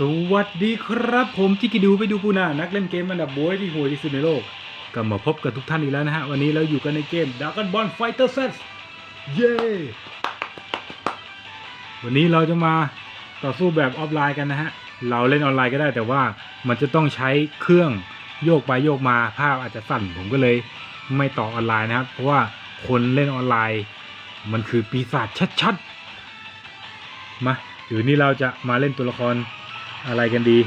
สวัสดีครับผมจิกิดูไปดูปูนานักเล่นเกมอันดับบวยที่โหดที่สุดในโลก ก็มาพบกับทุกท่านอีกแล้วนะฮะ วันนี้เราอยู่กันในเกม Dragon Ball Fighter Z เย้วันนี้เราจะมาต่อสู้แบบออฟไลน์กันนะฮะ เราเล่นออนไลน์ก็ได้แต่ว่ามันจะต้องใช้เครื่องโยกไปโยกมาภาพอาจจะสั่นผมก็เลยไม่ต่อออนไลน์นะครับ เพราะว่าคนเล่นออนไลน์ มันคือปีศาจชัดๆมาหรือนี่เราจะมาเล่นตัวละคร อะไรกันดี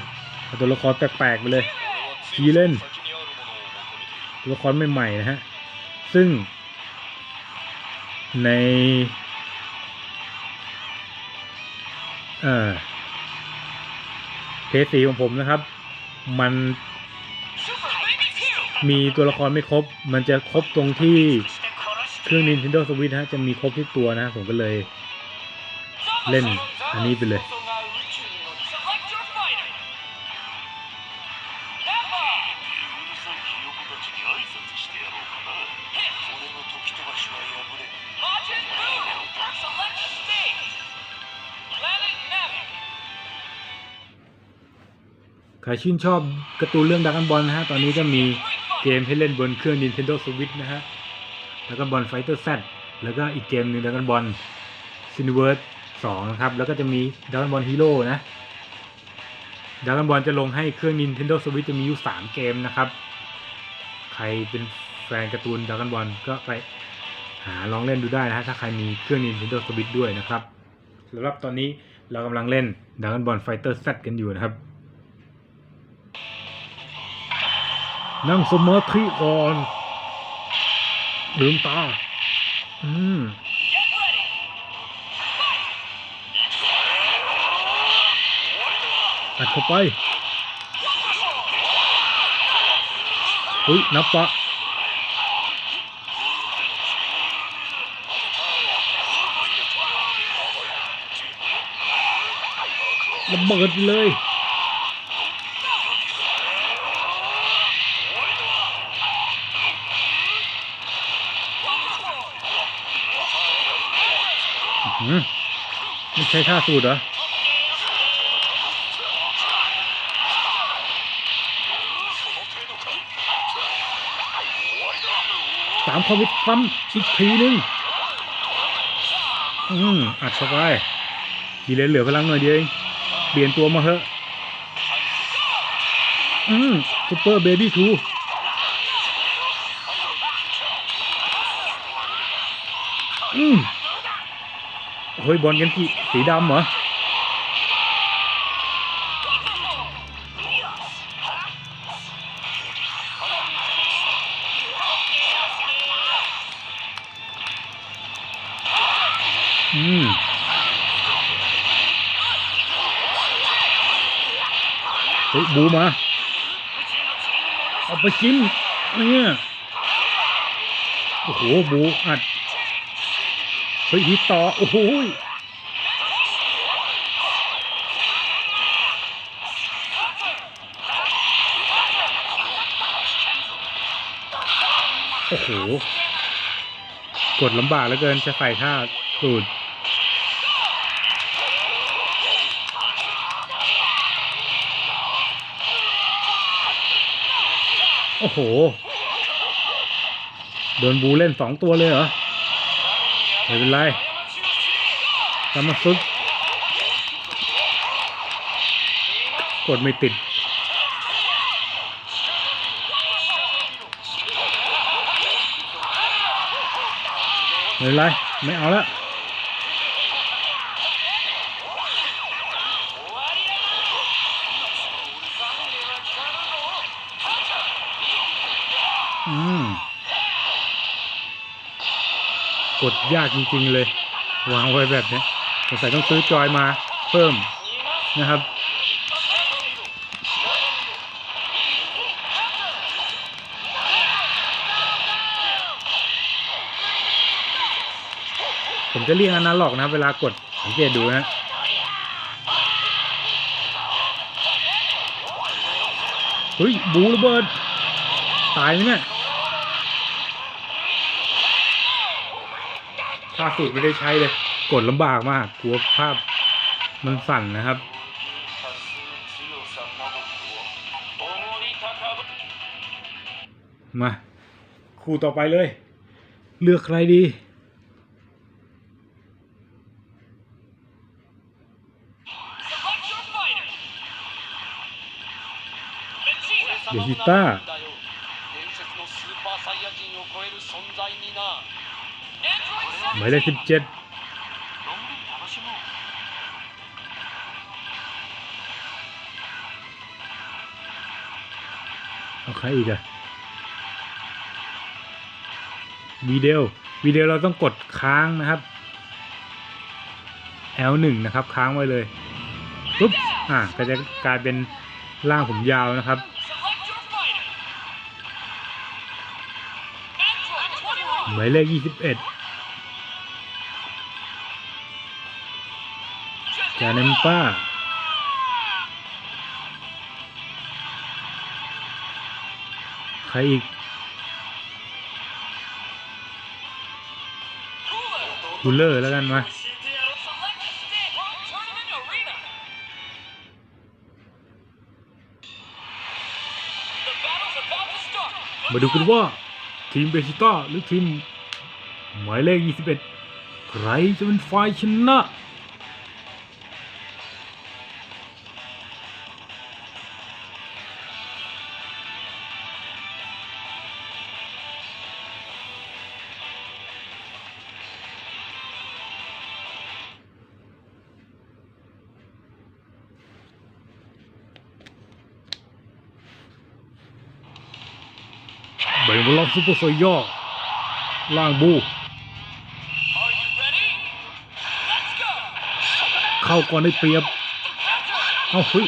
ตัวละครแปลกๆไปเลยทีเล่นตัวละครใหม่ๆนะฮะ ซึ่ง ในเพจสีของผมนะครับ มันมีตัวละครไม่ครบ มันจะครบตรงที่เครื่อง Nintendo Switch ฮะ จะมีครบทุกตัวนะ ผมก็เลยเล่นอันนี้ไปเลย ใครชื่นชอบการ์ตูนเรื่องดักกันบอลนะฮะ ตอนนี้ก็มีเกมให้เล่นบนเครื่อง Nintendo Switch นะฮะดักกันบอลไฟเตอร์แซแล้วก็อีกเกมหนึ่งดักกันบอลซินเวิร์สสองนะครับ แล้วก็จะมีดักกันบอลฮีโร่นะดักกันบอลจะลงให้เครื่อง Nintendo Switch จะมีอยู่ 3 เกมนะครับ ใครเป็นแฟนการ์ตูนดักกันบอลก็ไปหาลองเล่นดูได้นะฮะ ถ้าใครมีเครื่อง Nintendo Switch ด้วยนะครับสำหรับตอนนี้เรากำลังเล่นดักกันบอลไฟเตอร์แซกันอยู่นะครับ นั่งสมาธิก่อนลืมตา อืมอัดเข้าไปเฮ้ยนับปะระเบิดเลย อืมไม่ ใช่ท่าสูตรเหรอสามคอมิตซ้ำอีกทีนึง อืมอัดเข้าไปกีเลนเหลือพลังหน่อยเดียวเองเปลี่ยนตัวมาเหอะอืมซูเปอร์เบบี้ทูอืม เฮ้ยบอลกันที่สีดำเหรออืมเฮ้ยบูมาเอาไปกินเนี่ยโอ้โหบูอัด เฮ้ยฮิตต่อ โอ้โหโอ้โห กดลำบากเหลือเกินจะใส่ท่าสูดโอ้โห โดนบูเล่นสองตัวเลยเหรอ ไม่เป็นไรกำมาฝึกกดไม่ติดไม่เป็นไรไม่เอาละ กดยากจริงๆเลยวางไว้แบบนี้สงสัยต้องซื้อจอยมาเพิ่มนะครับผมจะเรียกอนาล็อกนะเวลากดสังเกตดูนะเฮ้ยบูระเบิด ตายไหมเนี่ย ภาาสุดไม่ได้ใช้เลย กดลำบากมาก กลัวภาพมันสั่นนะครับ มาคู่ต่อไปเลย เลือกใครดีเดฮิต้า หมายเลขสิบเจ็ดเอาใครอีกอะวีเดลวีเดลเราต้องกดค้างนะครับ L1 นะครับ ค้างไว้เลยปุ๊บอะก็จะกลายเป็นร่างผมยาวนะครับหมายเลข21 จาเนมป้า ใครอีกคูลเลอร์แล้วกันมามาดูกันว่า ทีมเบชิต้าหรือทีม หมายเลข 21 ใครจะเป็นฝ่ายชนะ บรบล็อกซูเปอร์โซย่อล่างบู เข้าก่อนได้เปรียบ เอาเฮ้ย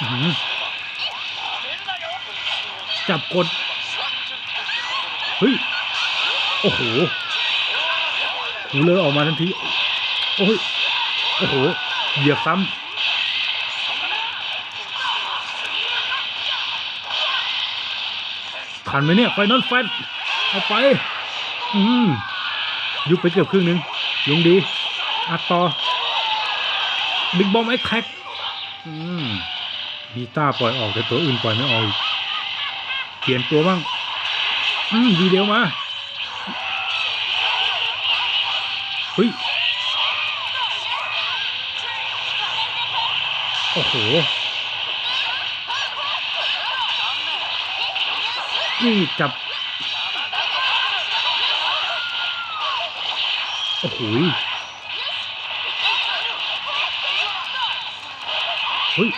อื้อหือจับกด เฮ้ย โอ้โห หูเลอออกมาทันที โอ้ย โอ้โห เหยียบซ้ำทันไหมเนี่ย ไฟนอลแฟนเอาไป อืม ยุบไปเกือบครึ่งนึ่งลงดี อัดต่อ บิ๊กบอมไอ้แท็กอืมบีต้าปล่อยออกแต่ตัวอื่นปล่อยไม่ออกเปลี่ยนตัวบ้าง อืม ดีเดียวมา เฮ้ย โอ้โห นี่จับ โอ้โหเฮ้ย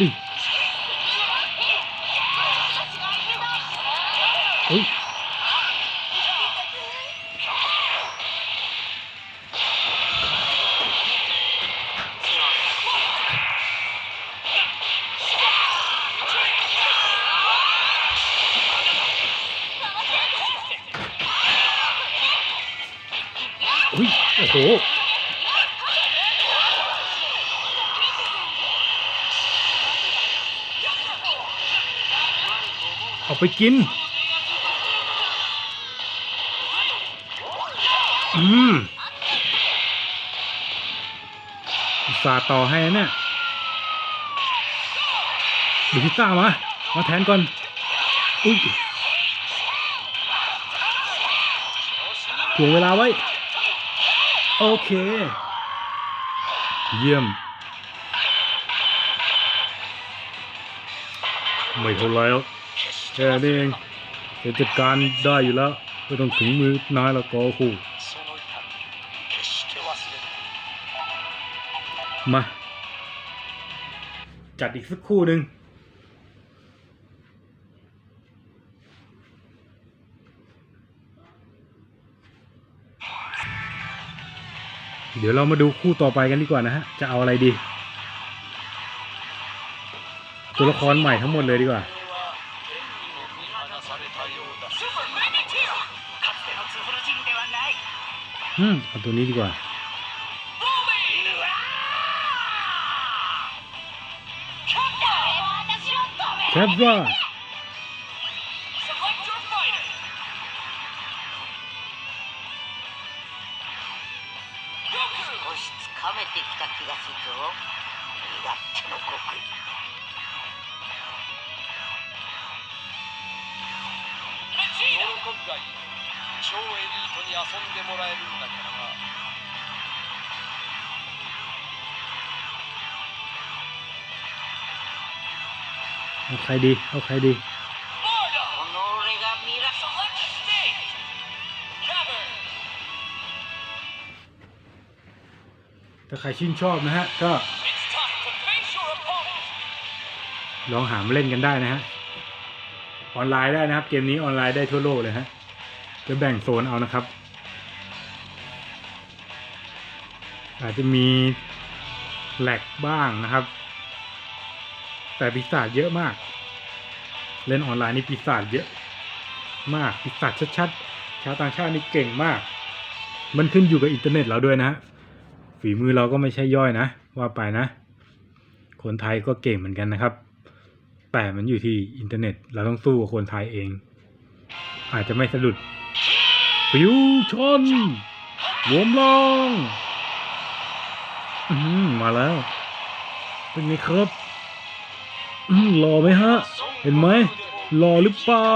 มา เอาไปกิน อืมสาต่อให้นะเนี่ยดูพิต้ามา มาแทนก่อน อุ้ยถ่วงเวลาไว้ โอเค เยี่ยม ไม่เท่าไรหรอก แค่นี้เองเหตุการณ์ได้อยู่แล้วไม่ต้องถึงมือนายละก็คู่มา จัดอีกสักคู่หนึ่งเดี๋ยวเรามาดูคู่ต่อไปกันดีกว่านะฮะ จะเอาอะไรดี ตัวละครใหม่ทั้งหมดเลยดีกว่า হুম ಅದು ನಿಲ್ವಾ ಛಬ್ಬಾ ใครดี เอาใครดี ถ้าใครชื่นชอบนะฮะ ก็ ลองหามาเล่นกันได้นะฮะ ออนไลน์ได้นะครับ เกมนี้ออนไลน์ได้ทั่วโลกเลยฮะ จะแบ่งโซนเอานะครับ อาจจะมีแหลกบ้างนะครับ แต่ปีศาจเยอะมาก เล่นออนไลน์นี่ปีศาจเยอะมากปีศาจชัดๆ ชาวต่างชาตินี่เก่งมาก มันขึ้นอยู่กับอินเทอร์เน็ตเราด้วยนะฮะฝีมือเราก็ไม่ใช่ย่อยนะ ว่าไปนะ คนไทยก็เก่งเหมือนกันนะครับ แต่มันอยู่ที่อินเทอร์เน็ต เราต้องสู้กับคนไทยเอง อาจจะไม่สะดุดฟิวชนรวมลองอืมมาแล้ว เป็นไงครับรอไหมฮะ เห็นไหมหล่อหรือเปล่า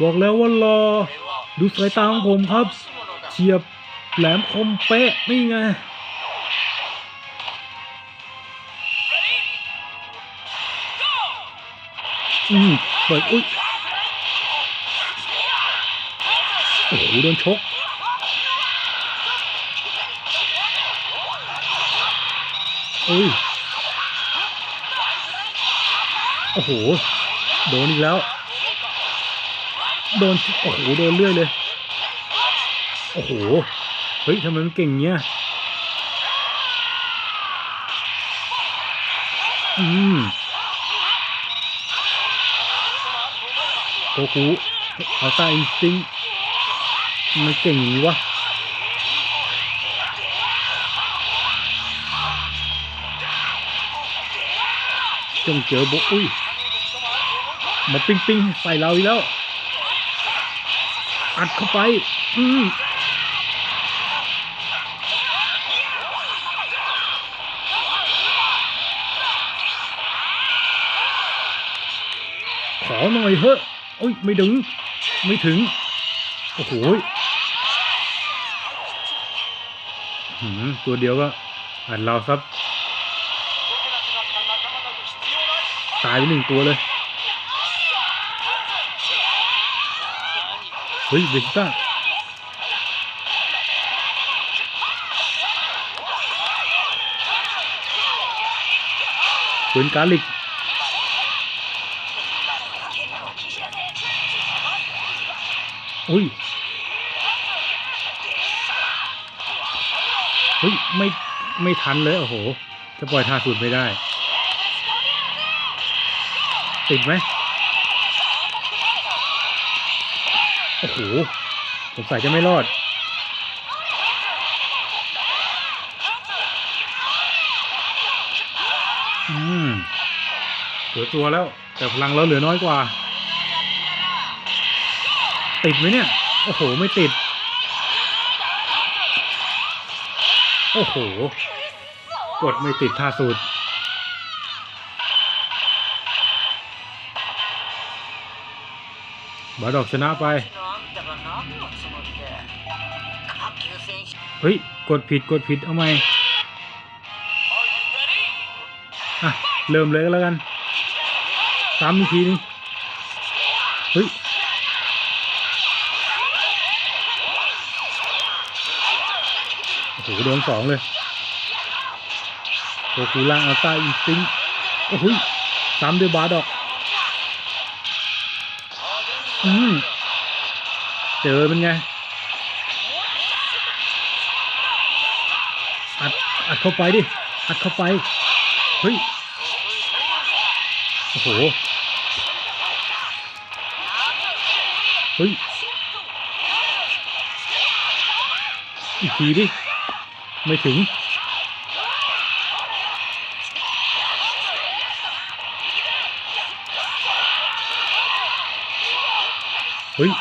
บอกแล้วว่าหล่อดูสายตาของผมครับ เฉียบแหลมคมเป๊ะนี่ไงอืมเปิดอุ้ยโอ้โหโดนชกเอ้ยโอ้โห โดนอีกแล้ว โดน โอ้โห โดนเรื่อยเลย โอ้โห เฮ้ยทำไมมันเก่งเงี้ย อืมโกคูเอาตาอินสติ้งมันเก่งอย่างนี้วะจงเจอโบอุ้ย มันปิ้งปิ้งใส่เราอีกแล้ว อัดเข้าไป อืมขอหน่อยเฮ้ยโอ้ยไม่ถึง ไม่ถึง โอ้โหตัวเดียวก็อัดเราครับ ตายไปหนึ่งตัวเลย เฮ้ยเบจิต้าปืนกาลิกอุ้ยเฮ้ยไม่ไม่ทันเลยโอ้โห จะปล่อยท่าสุดไม่ได้ ติดไหม โอ้โหสงสัยจะไม่รอด อืมเหลือตัวแล้ว แต่พลังเราเหลือน้อยกว่า ติดไหมเนี่ย โอ้โห ไม่ติด โอ้โห กดไม่ติดท่าสูตรบาดอกชนะไป เฮ้ย กดผิดกดผิดเอาไหมอะ เริ่มเลยก็แล้วกันซ้ำอีกทีนึงเฮ้ยโอ้โหโดนสองเลยโกคูล่างอัลต้าอินสติ้งโอ้โหยซ้ำด้วยบาดอก อืม เจอเป็นไง อัด อัดเข้าไปดิ อัดเข้าไป เฮ้ย โอ้โห เฮ้ย อีกทีดิ ไม่ถึงเฮ้ย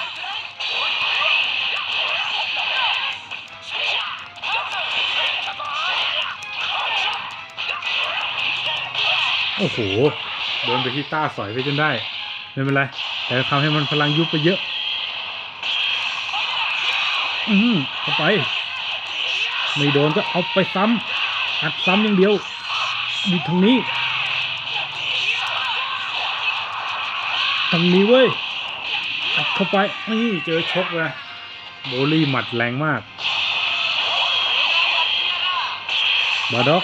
โอ้โหโดนไปที่ต้าสอยไปจนได้ ไม่เป็นไร แต่ทำให้มันพลังยุบไปเยอะ อืมเข้าไป ไม่โดนก็เอาไปซ้ำอัดซ้ำอย่างเดียวดีทางนี้ทางนี้เว้ยอัดเข้าไปนี่เจอชกเลยโบลี่หมัดแรงมาก บาด็อก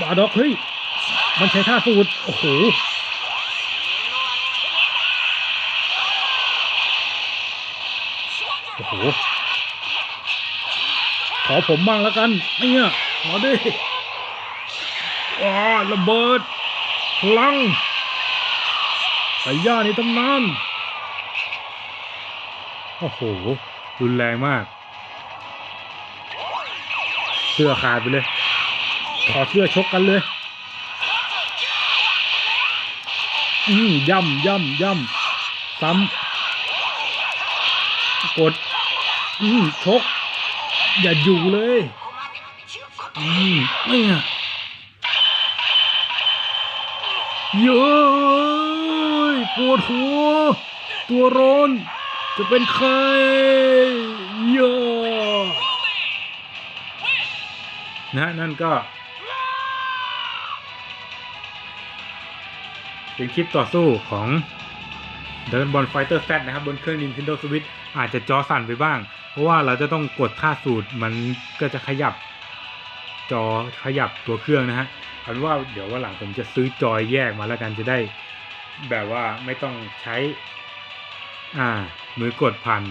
บาด็อกเฮ้ย มันใช้ท่าสูตรโอ้โหโอ้โห ขอผมบ้างแล้วกันเนี่ยมาดิว้าระเบิด พลังสายย่าในตำนานโอ้โห รุนแรงมาก เสื้อขาดไปเลย ขอเสื้อชกกันเลย อืมย่ำย่ำย่ำซ้ำกด อืมชก อย่าอยู่เลย อืมเนี่ยเย้ยปวดหัว ตัวร้อน จะเป็นใครเยอะนะนั่นก็ เป็นคลิปต่อสู้ของ Dragon Ball Fighter Z นะครับบนเครื่อง Nintendo Switch อาจจะจอสั่นไปบ้าง เพราะว่าเราจะต้องกดท่าสูตรมันก็จะขยับจอขยับตัวเครื่องนะฮะเอาเป็นว่าเดี๋ยวว่าหลังผมจะซื้อจอยแยกมาแล้วกันจะได้ แบบว่าไม่ต้องใช้อ่ามือกดผ่าน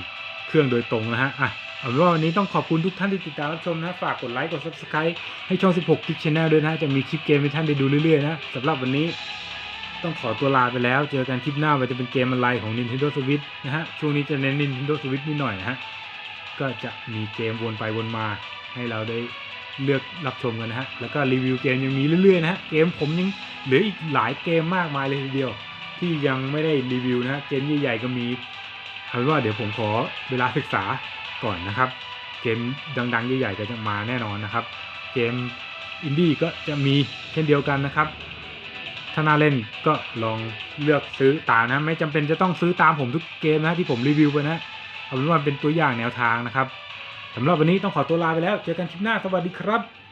เครื่องโดยตรงนะฮะอะเอาเป็นว่าวันนี้ต้องขอบคุณทุกท่านที่ติดตามรับชมนะฝากกดไลค์กด Subscribe ให้ช่อง 16 Geek Channel ด้วยนะจะมีคลิปเกมให้ท่านได้ดูเรื่อยๆนะสำหรับวันนี้ ต้องขอตัวลาไปแล้ว เจอกันคลิปหน้าว่าจะเป็นเกมอะไรของ Nintendo Switch นะฮะ ช่วงนี้จะเน้น Nintendo Switch นิดหน่อยนะฮะ ก็จะมีเกมวนไปวนมาให้เราได้เลือกรับชมกันนะฮะ แล้วก็รีวิวเกมยังมีเรื่อยๆนะฮะ เกมผมยังเหลืออีกหลายเกมมากมายเลยทีเดียว ที่ยังไม่ได้รีวิวนะฮะ เกมใหญ่ๆก็มีเอาเป็นว่าเดี๋ยวผมขอเวลาศึกษาก่อนนะครับ เกมดังๆใหญ่ๆก็จะมาแน่นอนนะครับ เกมอินดี้ก็จะมีเช่นเดียวกันนะครับ ถ้าน่าเล่นก็ลองเลือกซื้อตามนะ ไม่จำเป็นจะต้องซื้อตามผมทุกเกมนะที่ผมรีวิวไปนะเอาเป็นว่าเป็นตัวอย่างแนวทางนะครับสำหรับวันนี้ต้องขอตัวลาไปแล้ว เจอกันคลิปหน้าสวัสดีครับ